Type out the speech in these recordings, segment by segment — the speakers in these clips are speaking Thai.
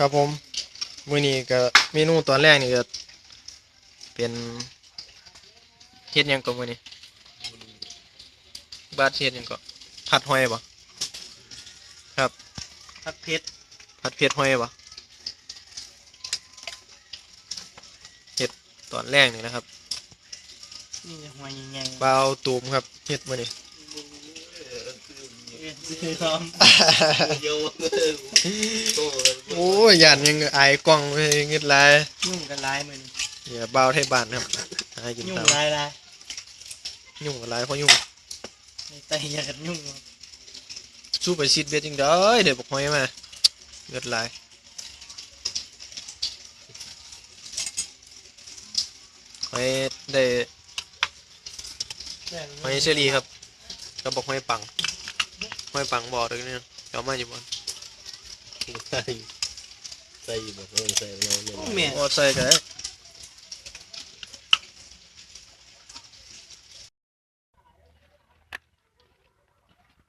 ครับผมมื้อนี้ก็เมนูตอนแรกนี่ก็เป็นเฮ็ดหยังก็มื้อนี้บาดเฮ็ดหยังก็ผัดหอยบ่ครับผัดเพชรผัดเผ็ดหอยบ่เฮ็ดตอนแรกนี่นะครับนี่หอยใหญ่ๆเบาวตูมครับเฮ็ดมื้อนี้ซื้อพร้อม โยโตโอ้ยย่านยังอายกล้องไปเงิดหลายยุ่งกันหลายมือนี่อย่าเบาวไทยบ้านครับหากินยุ่งตามหลายหลายยุ่งกับหลายเพราะยุ่งในใจอยากกันยุ่งสู้ไปซิดเบ็ดจริงเด้อเดี๋ยวบอกหอยมาเงิดหลายหอยได้หอยเชอรี่ครับก็บอกหอยปัง หอยปังบอกเลยเนี่ยเดี๋ยวมาอยู่บนใส่ใส่แบบนั้นใส่เราเนี่ยแม่โอ้ใส่กัน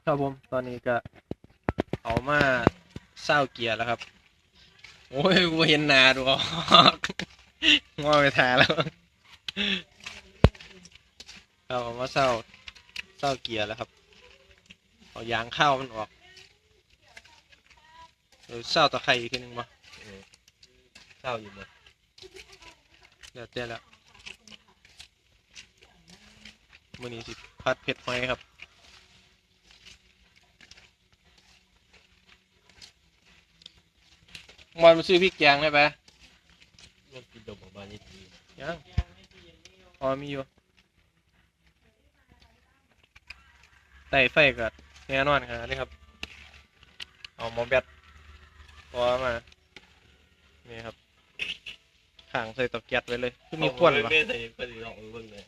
ครับผมตอนนี้ก็เอามาเศร้าเกียร์แล้วครับ โอ้ยกูเห็นหนาดูออกงอไปทาแล้วครับเอามาเศร้าเศร้าเกียร์แล้วครับ เอายางเข้ามันออกเออเศร้าตะไคร้อีกทีหนึงมาข้าวอยู่บ่เดี๋ยวเจ๊แล้วมื้อนี้สิพัดเผ็ดหอยครับมอนมาซื้อพริกแกงได้ปะมันกินดอกบานนี่ดียังอ๋อมีอยู่ไต่ไฟก็ แน่นอนครับนี่ครับ เอาหมอแบตพอมา นี่ครับข้างใส่เตะแก๊สไว้เลยคือมีควันปะไม่ใส่ก็สิลองเบิ่งเลย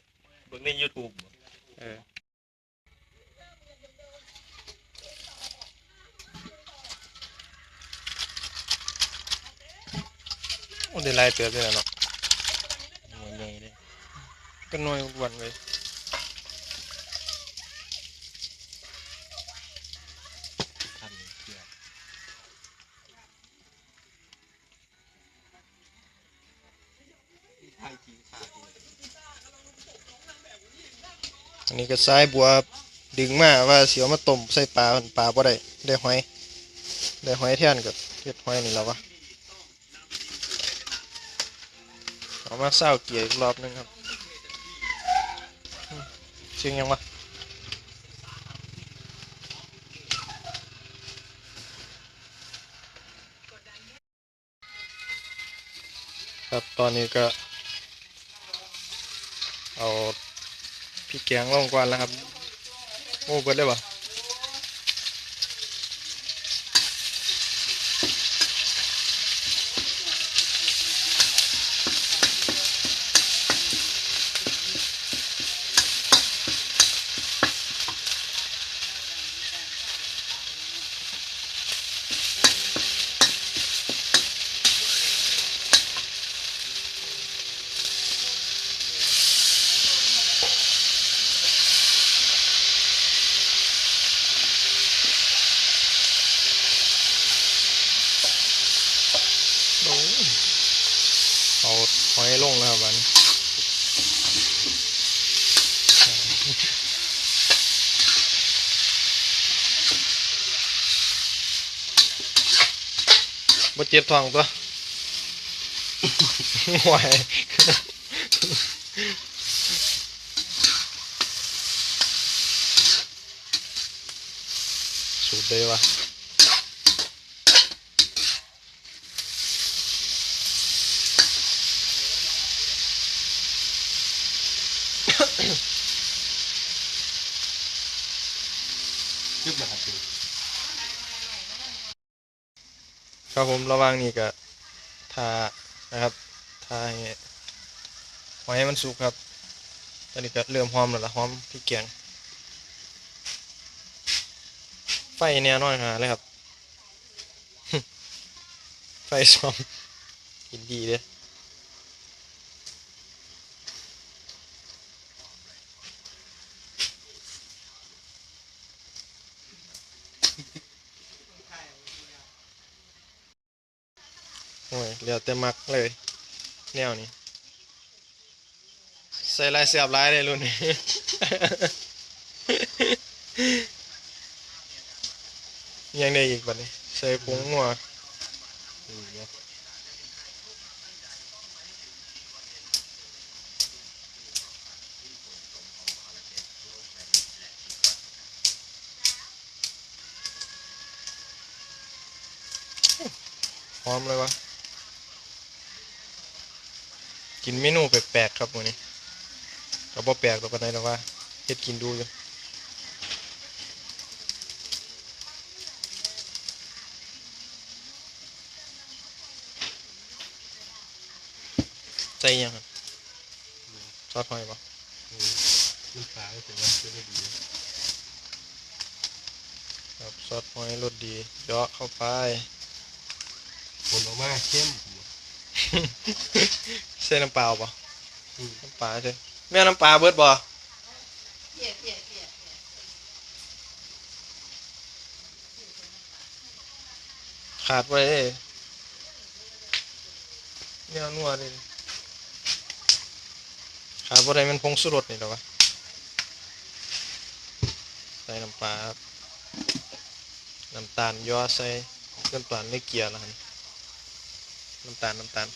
เบิ่งใน YouTube บ่เออโอ้ได้หลายเติบเลยนะเนาะมันใหญ่เลยก็น้อยอ้วนเลย อันนี้ก็สายบัวดึงมาว่าเสียวมาต้มใส่ปลาเพิ่นปลาบ่ได้ได้หอยได้หอยแทนกับเฮ็ดหอยนี่แล้ววะเอามาเศร้าเกลี่ยอีกรอบหนึงครับอืมเสียงยังวะครับตอนนี้ก็เอา พี่แกงลงก่อนแล้วครับ โอ้เบิดเลยวะโอ้ย เอาหอยลงแล้วครับอันบ่เจ็บท้องตัวไหวสูดได้วะ คึบมาครับ ครับผมระวังนี่ก็ทานะครับทาให้หอยให้มันสุกครับ ตอนนี้ก็เริ่มหอมแล้วละหอมพริกแกงไฟแน่นอนหาเลยครับ ไฟซ้อมกินดีเลย โอ้ยเหลือแต่มักเลย แนวนี้ ใส่ลายเสียบลายเลยรุ่นนี้ยังได้อีกบัดนี้ ใส่ผงงัวอืมเนาะพร้อมเลยวะ กินเมนูแปลกๆครับมื้อนี้ก็บ่แปลกหรอกปานใดหรอกว่าเฮ็ดกินดูอยู่ใจยังครับซอสหอยบ่อืมมันปลาก็ถือว่าจะได้ดีครับซอสหอยรสดีเจาะเข้าไปคนออกมาเข้ม ใส่น้ำเปล่าบ่อืมน้ำปลาใช่แม่น้ำปลาเบิดบ่ขาดไว้เนี่ยนัวเลยขาดบ่ได้มันพงสุรสนี่หรอวะใส่น้ำปลาน้ำตาลย่อใส่น้ำตาลไม่เกลียร์แล้วครับ น้ำตาล น้ำตาล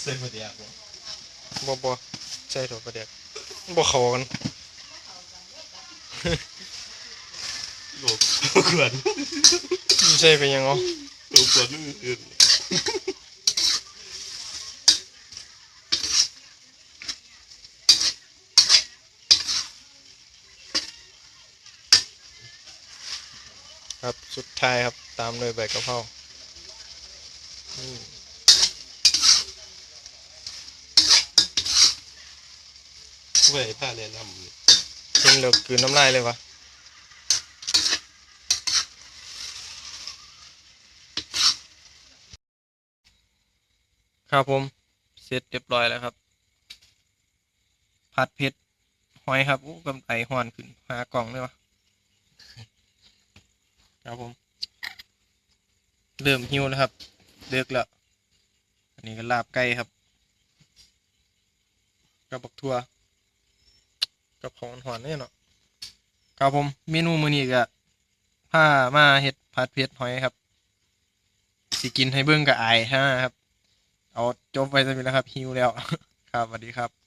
เส้นมาเดียกบ่บ่บ่ใช่ถั่วปลาแดกบ่เข้ากันโลกเกินใช่ไปยังเอาโลกเกินอื่น ครับสุดท้ายครับตามด้วยใบกะเพราอืมเว้ยผ้าแนะนำนี่เห็นแล้วกลืนน้ำลายเลยวะครับผม เสร็จเรียบร้อยแล้วครับ ผัดเผ็ดหอยครับอู้กำไอห่อนขึ้นหากล่องเลยวะ ครับผม เริ่มหิวแล้วครับเลิกแล้ว อันนี้ก็ลาบไก่ครับกับบักทั่วกับของหอนนี่เนาะครับผมเมนูมื้อนี้ก็พามาเฮ็ดผัดเผ็ดหอยครับ สิกินให้เบิ่งก็อายฮะครับ เอาจบไปซะมีแล้วครับหิวแล้ว ครับสวัสดีครับ